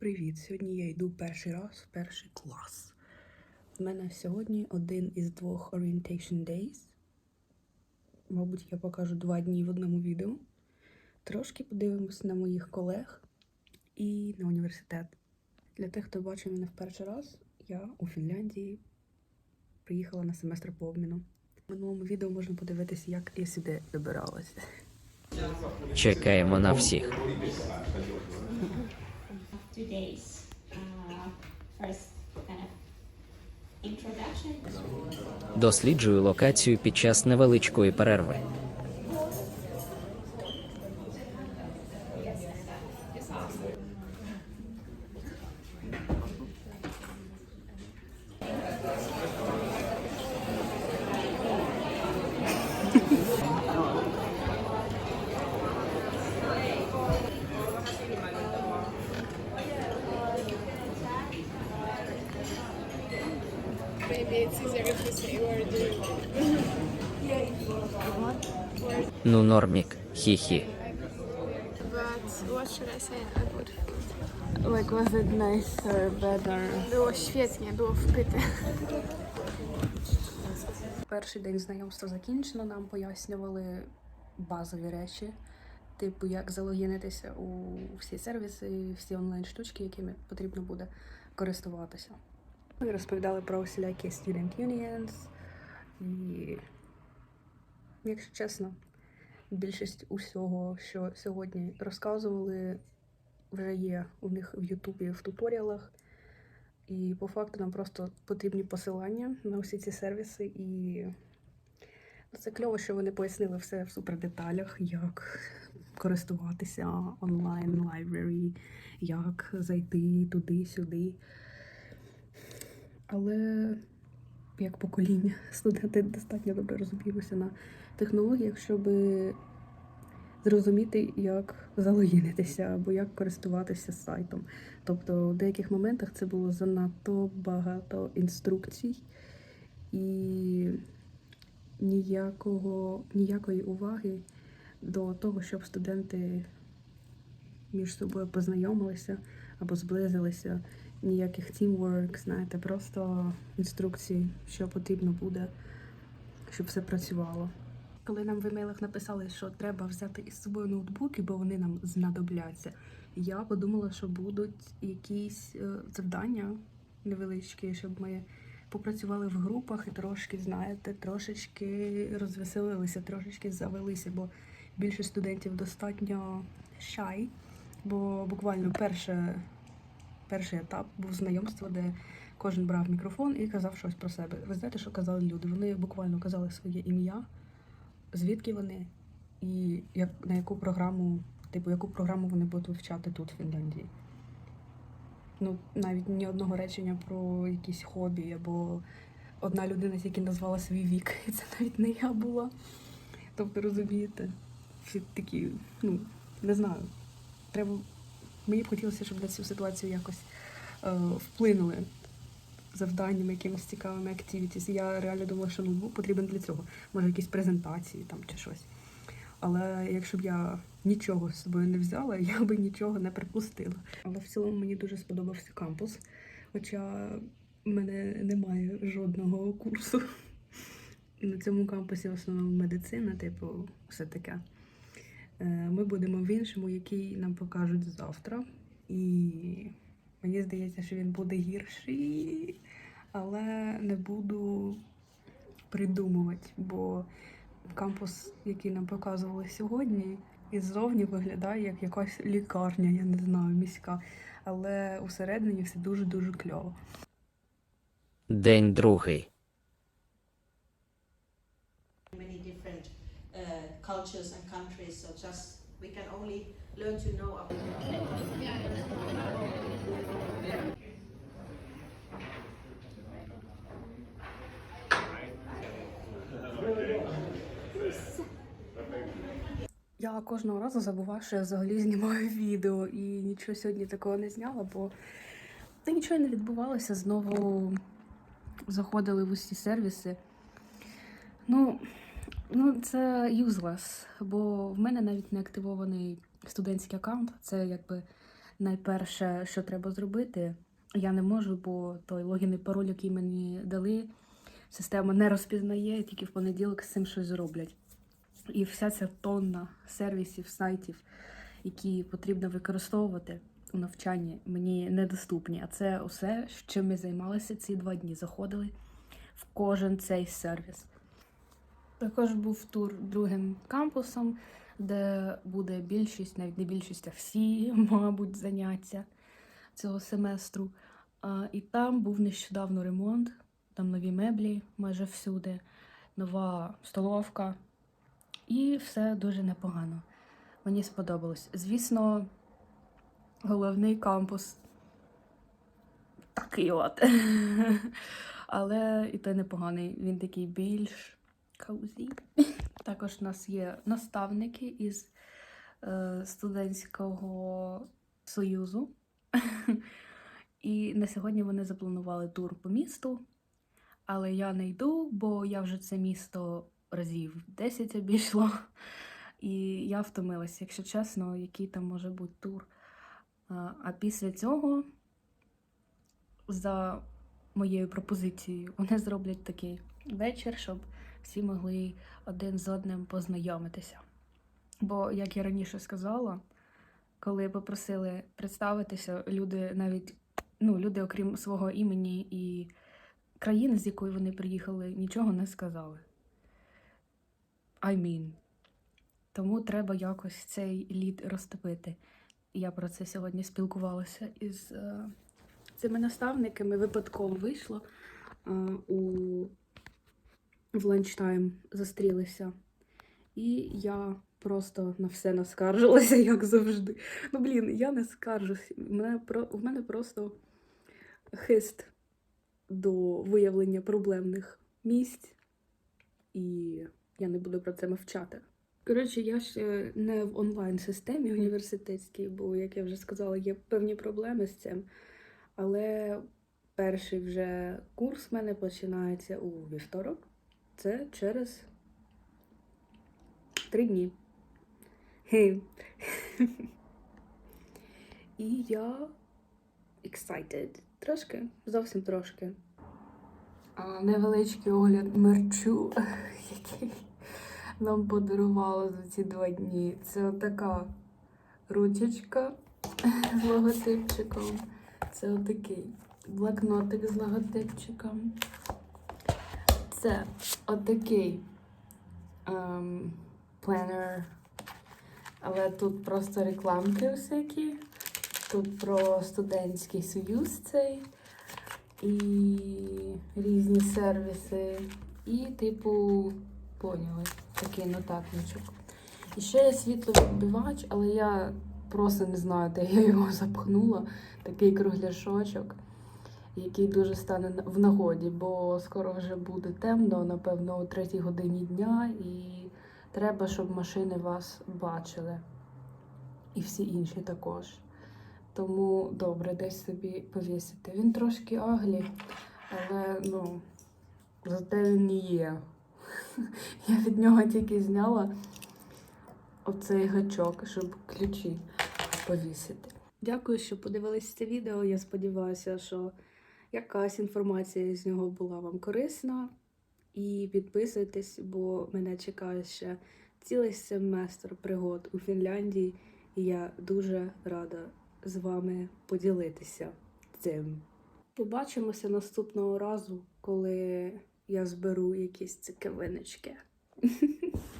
Привіт! Сьогодні я йду перший раз в перший клас. У мене сьогодні один із двох Orientation Days. Мабуть, я покажу два дні в одному відео. Трошки подивимось на моїх колег і на університет. Для тих, хто бачив мене в перший раз, я у Фінляндії приїхала на семестр по обміну. В минулому відео можна подивитися, як я сюди добиралася. Чекаємо на всіх. Two days. Uh, first, kind of introduction. Досліджую локацію під час невеличкої перерви. It's easier if you say we're doing Ну, нормік, хі-хі. But what should I say? I would Like, was it nicer, better? Było świetnie, było wpyte. Перший день знайомства закінчено. Нам пояснювали базові речі, типу, як залогінитися у всі сервіси, всі онлайн штучки, якими потрібно буде користуватися. Ми розповідали про всілякі student unions і, якщо чесно, більшість усього, що сьогодні розказували, вже є у них в Ютубі в туторіалах. І по факту нам просто потрібні посилання на всі ці сервіси. І ну, це кльово, що вони пояснили все в супердеталях, як користуватися онлайн лайбрері, як зайти туди-сюди. Але як покоління студенти достатньо добре розуміємося на технологіях, щоб зрозуміти, як залогінитися або як користуватися сайтом. Тобто в деяких моментах це було занадто багато інструкцій і ніякого, ніякої уваги до того, щоб студенти між собою познайомилися або зблизилися. Ніяких teamwork, знаєте, просто інструкції, що потрібно буде, щоб все працювало. Коли нам в емейлах написали, що треба взяти із собою ноутбуки, бо вони нам знадобляться, я подумала, що будуть якісь е, завдання невеличкі, щоб ми попрацювали в групах і трошки, знаєте, трошечки розвеселилися, трошечки завелися, бо більше студентів достатньо shy, бо буквально перше, перший етап був знайомство, де кожен брав мікрофон і казав щось про себе. Ви знаєте, що казали люди? Вони буквально казали своє ім'я, звідки вони, і як, на яку програму, типу, яку програму вони будуть вивчати тут, в Фінляндії. Ну, навіть ні одного речення про якісь хобі, або одна людина тільки назвала свій вік, і це навіть не я була. Тобто, розумієте, всі такі, ну, не знаю. Треба. Мені б хотілося, щоб на цю ситуацію якось е, вплинули завданнями, якимись цікавими activities. Я реально думала, що ноутбук потрібен для цього. Може, якісь презентації там чи щось. Але якщо б я нічого з собою не взяла, я би нічого не припустила. Але в цілому мені дуже сподобався кампус. Хоча в мене немає жодного курсу. На цьому кампусі в основному медицина, типу, все таке. Е, Ми будемо в іншому, який нам покажуть завтра. І мені здається, що він буде гірший, але не буду придумувати, бо кампус, який нам показували сьогодні, іззовні виглядає як якась лікарня, я не знаю, міська. Але усередині все дуже-дуже кльово. День другий. Cultures and countries. So just we can only learn to know about. Я кожного разу забуваю, що я взагалі знімаю відео і нічого сьогодні такого не зняла, бо та нічого не відбувалося. Знову заходили в усі сервіси. Ну, ну це useless, бо в мене навіть не активований студентський аккаунт. Це якби найперше, що треба зробити, я не можу, бо той логін і пароль, який мені дали, система не розпізнає, тільки в понеділок з цим щось зроблять. І вся ця тонна сервісів, сайтів, які потрібно використовувати у навчанні, мені недоступні. А це усе, чим ми займалися ці два дні. Заходили в кожен цей сервіс. Також був тур другим кампусом, де буде більшість, навіть не більшість, а всі, мабуть, заняття цього семестру. І там був нещодавно ремонт, там нові меблі майже всюди, нова столовка. І все дуже непогано. Мені сподобалось. Звісно, головний кампус такий от. Але і той непоганий. Він такий більш коузі. Також у нас є наставники із е, студентського союзу. І на сьогодні вони запланували тур по місту. Але я не йду, бо я вже це місто разів 10 обійшла. І я втомилася, якщо чесно, який там може бути тур. А після цього, за моєю пропозицією, вони зроблять такий вечір, щоб всі могли один з одним познайомитися. Бо, як я раніше сказала, коли попросили представитися, люди навіть, ну, люди, окрім свого імені і країни, з якої вони приїхали, нічого не сказали. I mean. Тому треба якось цей лід розтопити. Я про це сьогодні спілкувалася із е, цими наставниками. Випадково вийшло е, у в ланчтайм зустрілися. І я просто на все наскаржилася, як завжди. Ну, блін, я не скаржусь. У мене, у мене просто хист до виявлення проблемних місць, і я не буду про це мовчати. Коротше, я ще не в онлайн-системі університетській, бо, як я вже сказала, є певні проблеми з цим. Але перший вже курс в мене починається у вівторок. Це через три дні. І я excited. Трошки, зовсім трошки. Невеличкий огляд мерчу, який нам подарували за ці два дні. Це така ручечка з логотипчиком. Це отакий блокнотик з логотипчиком. Це отакий ем, пленер. Але тут просто рекламки всякі. Тут про студентський союз цей. І різні сервіси. І, типу, поняли, такий нотатничок. І ще є світловідбивач, але я просто не знаю, де я його запхнула. Такий кругляшочок, який дуже стане в нагоді, бо скоро вже буде темно, напевно, о третій годині дня, і треба, щоб машини вас бачили. І всі інші також. Тому добре, десь собі повісити. Він трошки аглі, але ну, зате він є. Я від нього тільки зняла оцей гачок, щоб ключі повісити. Дякую, що подивились це відео. Я сподіваюся, що якась інформація з нього була вам корисна. І підписуйтесь, бо мене чекає ще цілий семестр пригод у Фінляндії, і я дуже рада з вами поділитися цим. Побачимося наступного разу, коли я зберу якісь цікавиночки.